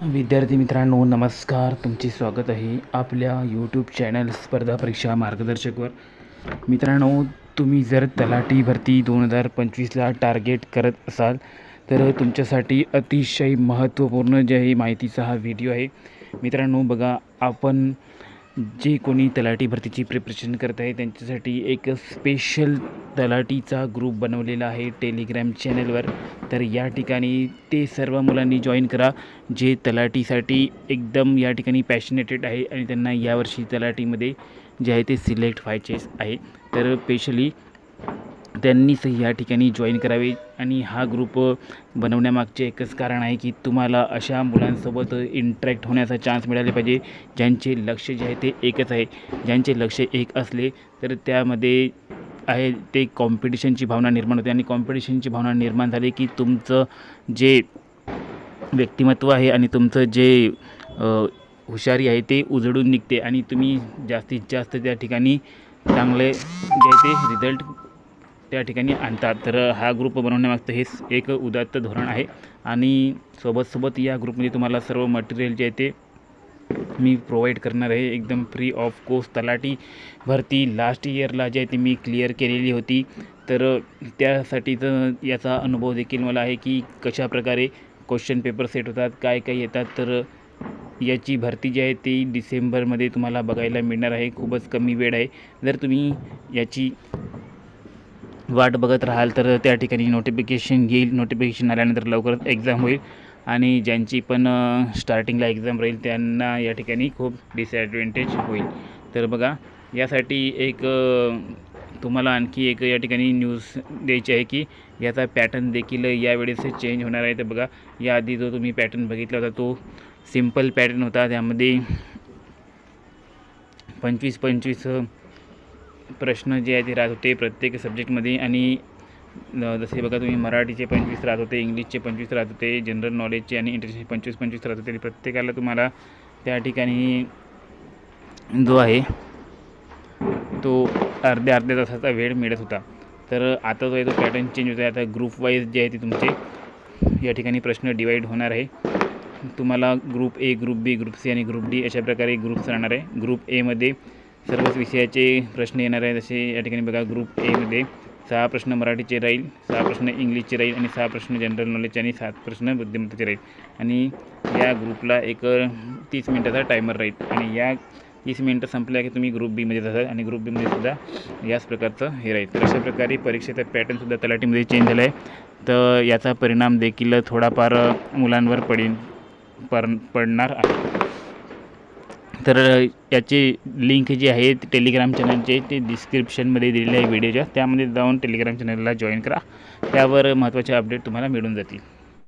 विद्यार्थी मित्रांनो नमस्कार. तुमचे स्वागत आहे आपल्या यूट्यूब चॅनल स्पर्धा परीक्षा मार्गदर्शकवर. मित्रांनो तुम्ही जर तलाठी भरती दोन हजार पंचवीसला टार्गेट करत असाल तर तुमच्यासाठी अतिशय महत्त्वपूर्ण जे आहे माहितीचा हा व्हिडिओ आहे. मित्रांनो बघा आपण जे कोणी तलाठी भरतीची प्रिपरेशन करत आहे त्यांच्यासाठी एक स्पेशल तलाठीचा ग्रुप बनवलेला आहे टेलिग्रॅम चॅनलवर तर या ठिकाणी ते सर्व मुलांनी जॉईन करा जे तलाठीसाठी एकदम या ठिकाणी पॅशनेटेड आहे आणि त्यांना यावर्षी तलाठीमध्ये जे आहे ते सिलेक्ट व्हायचेच आहे. तर स्पेशली त्यांनीच या ठिकाणी जॉईन करावे. आणि हा ग्रुप बनवण्यामागचे एकच कारण आहे की तुम्हाला अशा मुलांसोबत इंटरॅक्ट होण्याचा चान्स मिळाले पाहिजे. ज्यांचे लक्ष जे आहे ते एकच आहे. ज्यांचे लक्ष एक असले तर त्यामध्ये आहे ते कॉम्पिटिशनची भावना निर्माण होते. आणि कॉम्पिटिशनची भावना निर्माण झाली की तुमचं जे व्यक्तिमत्व आहे आणि तुमचं जे हुशारी आहे ते उजळून निघते. आणि तुम्ही जास्तीत जास्त त्या ठिकाणी चांगले जे ते रिझल्ट त्या ठिकाणी आणतात. तर हा ग्रुप बनवण्यामागचं हेच एक उदात्त धोरण आहे. आणि सोबतसोबत या ग्रुपमध्ये तुम्हाला सर्व मटेरियल जे आहे ते मी प्रोव्हाइड करणार आहे. एकदम फ्री ऑफ कोर्स तलाठी भरती. लास्ट इयरला जे आहे ती मी क्लिअर केलेली होती. तर त्यासाठीचं याचा अनुभव देखील मला आहे की कशाप्रकारे क्वेश्चन पेपर सेट होतात काय काय येतात. तर याची भरती जी आहे ती डिसेंबरमध्ये तुम्हाला बघायला मिळणार आहे. खूपच कमी वेळ आहे. जर तुम्ही याची वाट बघत राहाल तर त्या ठिकाणी नोटिफिकेशन येईल. नोटिफिकेशन आल्यानंतर लवकरच एक्झाम होईल. आणि ज्यांची पण स्टार्टिंगला एक्झाम राहील त्यांना या ठिकाणी खूप डिसॲडव्हान्टेज होईल. तर बघा यासाठी एक तुम्हाला आणखी एक या ठिकाणी न्यूज द्यायची आहे की याचा पॅटर्न देखील यावेळेस चेंज होणार आहे. तर बघा याआधी जो तुम्ही पॅटर्न बघितला होता तो सिंपल पॅटर्न होता. त्यामध्ये पंचवीस पंचवीस प्रश्न जे आहे ते राहत होते प्रत्येक सब्जेक्टमध्ये आणि जसे बघा तुम्ही मराठीचे पंचवीस राहत होते इंग्लिशचे पंचवीस राहत होते जनरल नॉलेजचे आणि इंटरनेशनल पंचवीस पंचवीस राहत होते. प्रत्येकाला तुम्हाला त्या ठिकाणी जो आहे तो अर्ध्या अर्ध्या तासाचा वेळ मिळत होता. तर आता जो आहे तो पॅटर्न चेंज होतो आहे आता ग्रुप वाईज जे आहे ते तुमचे या ठिकाणी प्रश्न डिवाईड होणार आहे. तुम्हाला group A group B group C आणि ग्रुप डी अशा प्रकारे ग्रुप्स राहणार आहे. ग्रुप एमध्ये सर्वच विषयाचे प्रश्न येणार आहे जसे या ठिकाणी बघा ग्रुप एमध्ये सहा प्रश्न मराठीचे राहील सहा प्रश्न इंग्लिशचे राहील आणि सहा प्रश्न जनरल नॉलेजचे आणि सात प्रश्न बुद्धिमत्तेचे राहील. आणि या ग्रुपला एक तीस मिनटाचा टायमर राहील. आणि या तीस मिनटं संपल्या की तुम्ही ग्रुप बीमध्ये जातात आणि ग्रुप बीमध्ये सुद्धा याच प्रकारचं हे राहील. तर अशा प्रकारे परीक्षेचा पॅटर्नसुद्धा तलाठीमध्ये चेंज झाला आहे तर याचा परिणाम देखील थोडाफार मुलांवर पडेल पर पडणार आहे. तर याची लिंक जी आहे टेलिग्राम चॅनलचे ते डिस्क्रिप्शनमध्ये दिलेले आहे व्हिडिओच्या त्यामध्ये जाऊन टेलिग्राम चॅनलला जॉईन करा. त्यावर महत्त्वाचे अपडेट तुम्हाला मिळून जातील.